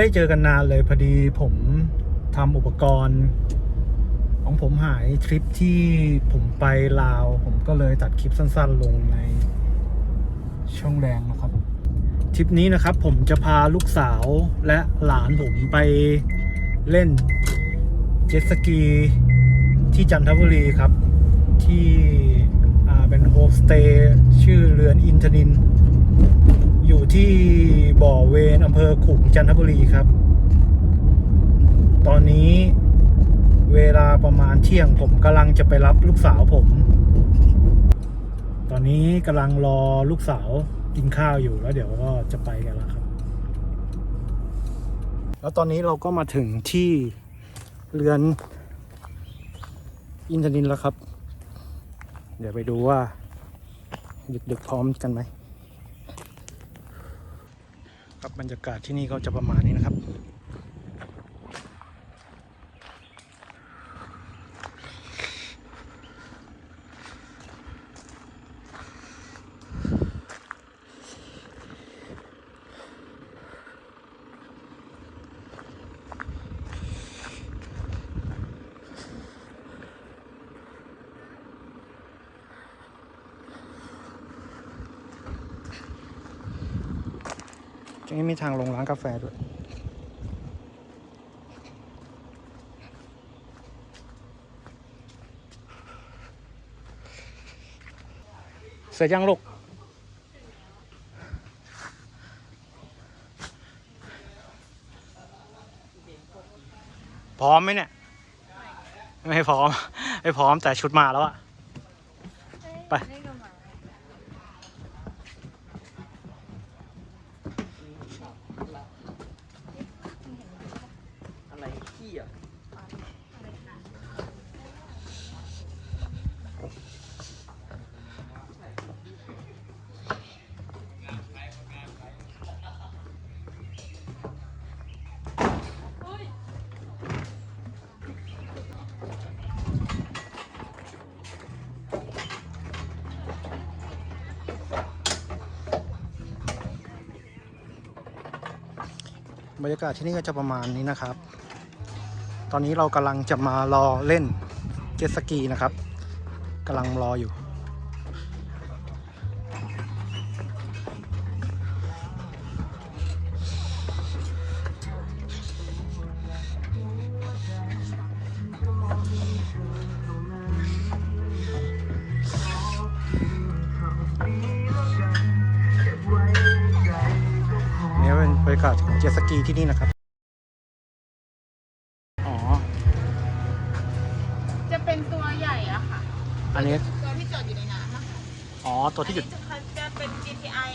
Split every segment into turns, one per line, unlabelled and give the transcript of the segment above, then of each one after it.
ไม่ได้เจอกันนานเลยพอดีผมทำอุปกรณ์ ของผมหายทริปที่ผมไปลาว ผมก็เลยตัดคลิปสั้น ๆ ลงในช่องแดงนะครับทริปนี้นะครับผมจะพาลูกสาวและหลานผมไปเล่นเจ็ตสกีที่จันทบุรีครับ ที่เป็นโฮมสเตย์ชื่อเรือนอินทนิน อยู่ที่ บ่อเวนอำเภอขุงจันทบุรีครับ ตอนนี้เวลาประมาณเที่ยงผมกำลังจะไปรับลูกสาวผม ตอนนี้กำลังรอลูกสาวกินข้าวอยู่แล้วเดี๋ยวก็จะไปกันล้วครับ แล้วตอนนี้เราก็มาถึงที่เรือนอินทนินแล้วครับ เดี๋ยวไปดูว่าดึกๆพร้อมกันไหม บบรรยากาศที่นี่ก็จะประมาณนี้นะครับ รงนี้มีทางลงร้านกาแฟด้วย เสร็จยังลูกพร้อมไหมเนี่ย ไม่พร้อม ไม่พร้อมแต่ชุดมาแล้วอะไป
อะไร ขี้อะ
บรรยากาศที่นี่ก็จะประมาณนี้นะครับ ตอนนี้เรากำลังจะมารอเล่นเจ็ตสกีนะครับกำลังรออยู่นี่เป็นบรรยากาศของเจ็ตสกีที่นี่นะครับ
ตัวที่
หยุด
อันนี้จะเป็น GTI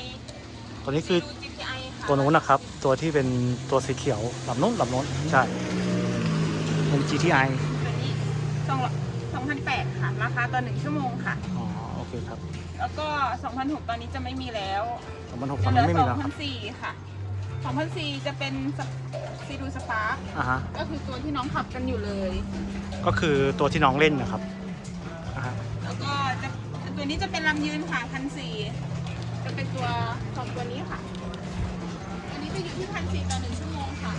ตัวนี้คือ
ดู GTI ค่ะ
ตัวนู้นนะครับ ตัวที่เป็นตัวสีเขียวลำนู้นลำนู้นใช่ เป็น GTI
ตัวนี้สองสองพันแปดค่ะ ราคาต่อหนึ่งชั่วโมงค่ะ
อ๋อโอเคครับ
แล้วก็สองพันหกตอนนี้จะไม่มีแล้ว
สองพันหกต
จะ
อน
เหลื
นี้
อ
ไม่
ส
มี
อง
แล้วค
พั
รั
น
บ
สี่ค่ะสองพันสี่จะเป็นซีดูสปาร์ค
อ่าฮะ
ก็คือตัวที่น้องขับกันอยู่เลย
ก็คือตัวที่น้องเล่นนะครับอ่าฮะ
แล้วก็จะ ตัวนี้จะเป็นลำยืนค่ะพันสี่จะเป็นตัวสองตัวนี้ค่ะ อันนี้จะอยู่ที่พันสี่ต่อหนึ่งชั่วโมงค่ะ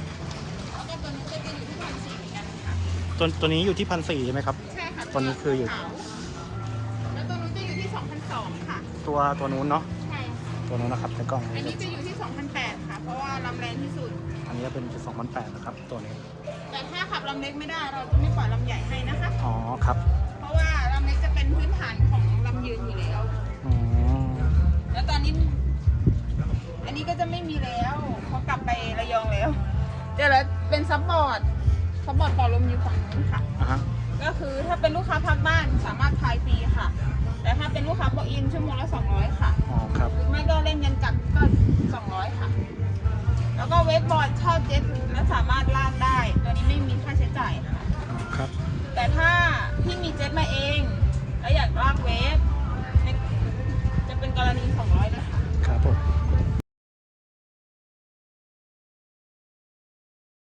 แล้วก็ตัวนี้จะเป็นอยู่ที่พันสี่เหมือนกันค่ะ
ตัวตัวนี้อยู่ที่พันสี่ใช่ไหมครับ
ใช่ค่ะ
ตัวนี้คืออยู่
ขาวแล้วตัวนู้นจะอยู่ที่สองพันสองค่ะ
ตัวตัวนู้นเนาะ
ใช่ค่ะ
ตัวนู้นนะครับในกล้อง
อันนี้จะอยู่ที่สองพันแปดค่ะ เพราะว่าลำแรงที่สุด
อันนี้เป็นสองพันแปดนะครับ ตัวนี้
แต่ถ้าขับลำเล็กไม่ได้เราจะไม่ปล่อยลำใหญ่ให้นะคะ
อ๋อครับ
เพราะว่า ลำเล็กจะเป็นพื้นฐานของลำยืนอยู่แล้ว
อืม
แล้วตอนนี้ อันนี้ก็จะไม่มีแล้วเพราะกลับไประยองแล้วเดี๋ยวแล้วเป็นซับบอร์ดซับบอร์ดเป่าลมอยู่ฝั่งนู้นค่ะ
อ่าฮะ
ก็คือถ้าเป็นลูกค้าพักบ้านสามารถพายฟรีค่ะ แต่ถ้าเป็นลูกค้าบอกอินชั่วโมงละ200 ค่ะ
อ๋อ ครับ
หรือไม่ก็เล่นยันจักรก็ 200 ค่ะ แล้วก็เวกบอร์ดเช่าเจ็ตแล้วสามารถลากได้ ตัวนี้ไม่มีค่าใช้จ่ายค่ะ
ครับ
แต่ถ้าพี่มีเจ็ตมาเอง แล้วอยากลากเวฟจะเป็นกรณี200เลยค่ะ
ครับผม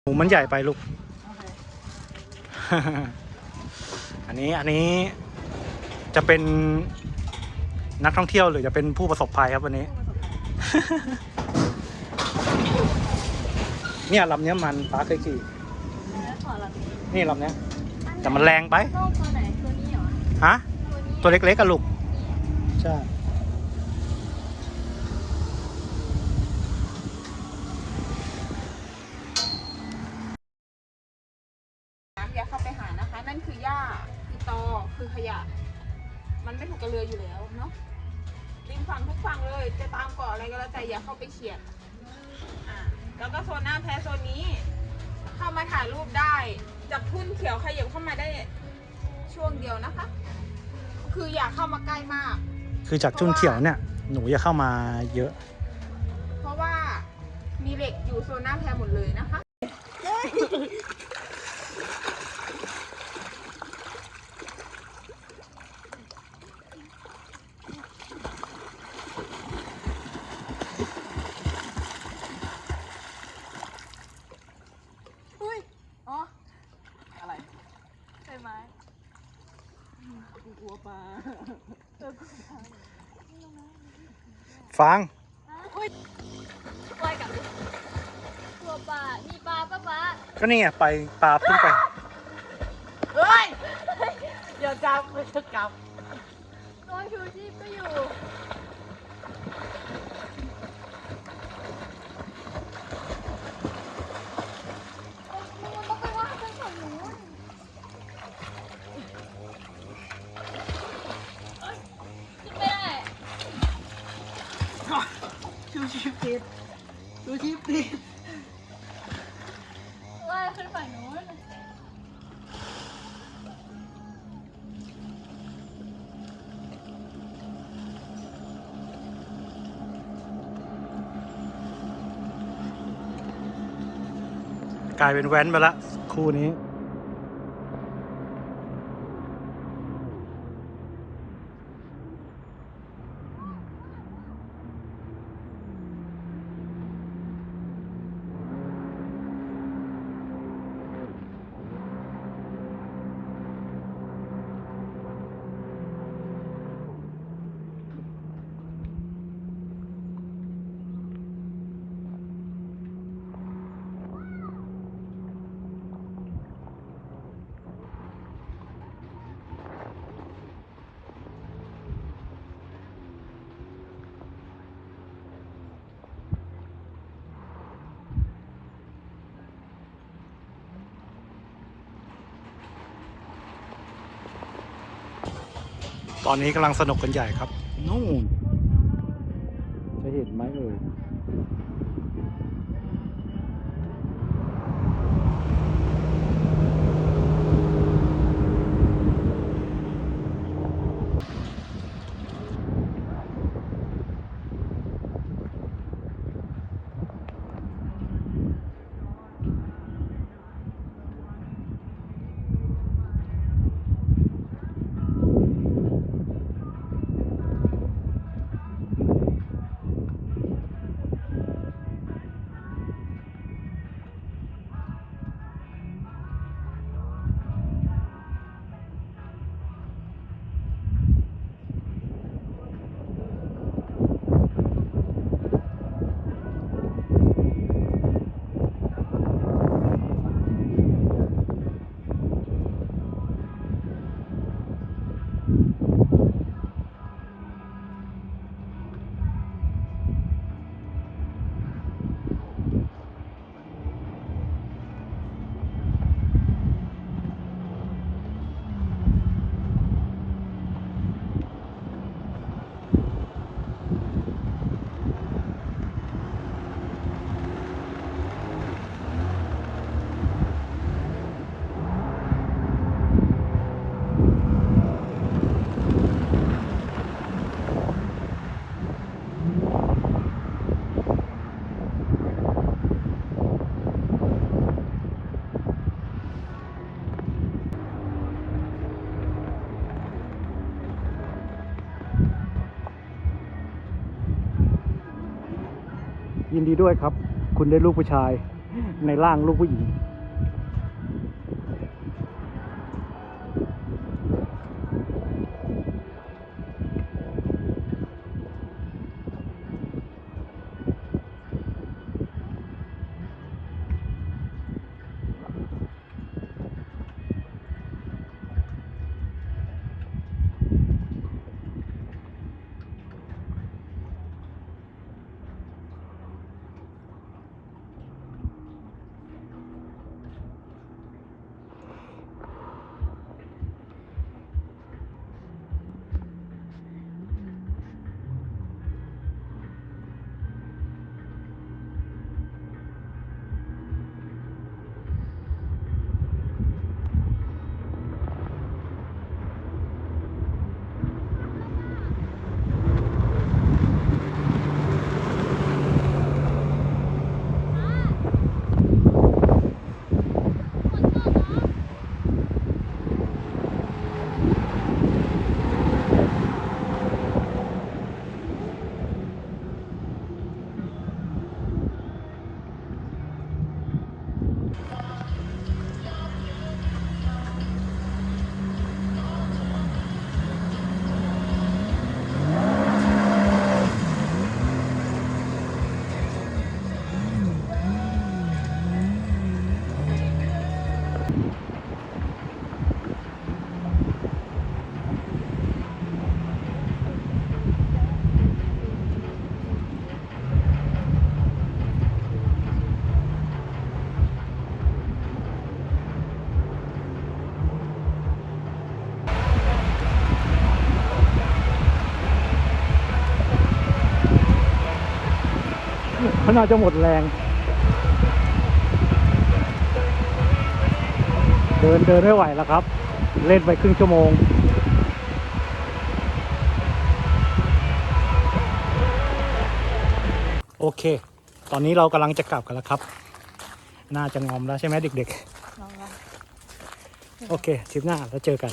หมูมันใหญ่ไปลูก อันนี้อันนี้จะเป็นนักท่องเที่ยวหรือจะเป็นผู้ประสบภัยครับวันนี้โอเคเนี่ยลำเนี้ยมันป้าเคยขี่
แล้วขอลำนี้
นี่ลำเนี้ย แต่มันแรงไป
โต้ตัวไหนตัวนี้เหรอ
ฮะ
ตัวนี้
ตัวเล็กๆกับลูก ใช่
น้ำอย่าเข้าไปหานะคะ นั่นคือหญ้าคือตอคือขยะ มันไม่ถูกกับเรืออยู่แล้วเนาะริมฝั่งทุกฝั่งเลย จะตามเกาะอะไรก็แล้วแต่อย่าเข้าไปเฉียดอ่าแล้วก็โซนหน้าแพโซนนี้ เข้ามาถ่ายรูปได้ จับทุ่นเขียวขยับเข้ามาได้ช่วงเดียวนะคะ คืออย่าเข้ามาใกล้มาก
คือจากจุนเขียวเนี่ย หนูจะเข้ามาเยอะ
เพราะว่ามีเหล็กอยู่โซนหน้าแพหมดเลยนะคะ
อุ้ย อ๋อ
อะไร
ใช่ไหม
กลัวปลา
ฟัง
ปล่อยกับกลัวปลา มีปลาปะปลา
ก็นี่ไงไปปลาพุ่งไป
เฮ้ยเดี๋ยวจับมันจะกลับ
ตัวชูชีพก็อยู่ มันต้องไปว่ากันฝั่งนู้นเอ้ยขึ้นไม่ได้
ชูชีพ ติดชูชีพติด
ว่ายขึ้นฝั่งนู้น
กลายเป็นแว้นไปละคู่นี้ ต อนนี้กำลังสนุกกันใหญ่ครับนู่น ยินดีด้วยครับ คุณได้ลูกผู้ชายในร่างลูกผู้หญิง เขาน่าจะหมดแรง เดินเดินไม่ไหวแล้วครับ เล่นไปครึ่งชั่วโมง โอเค ตอนนี้เรากำลังจะกลับกันแล้วครับ น่าจะงอมแล้วใช่ไหมเด็กๆ โอเคทริปหน้าแล้วเจอกัน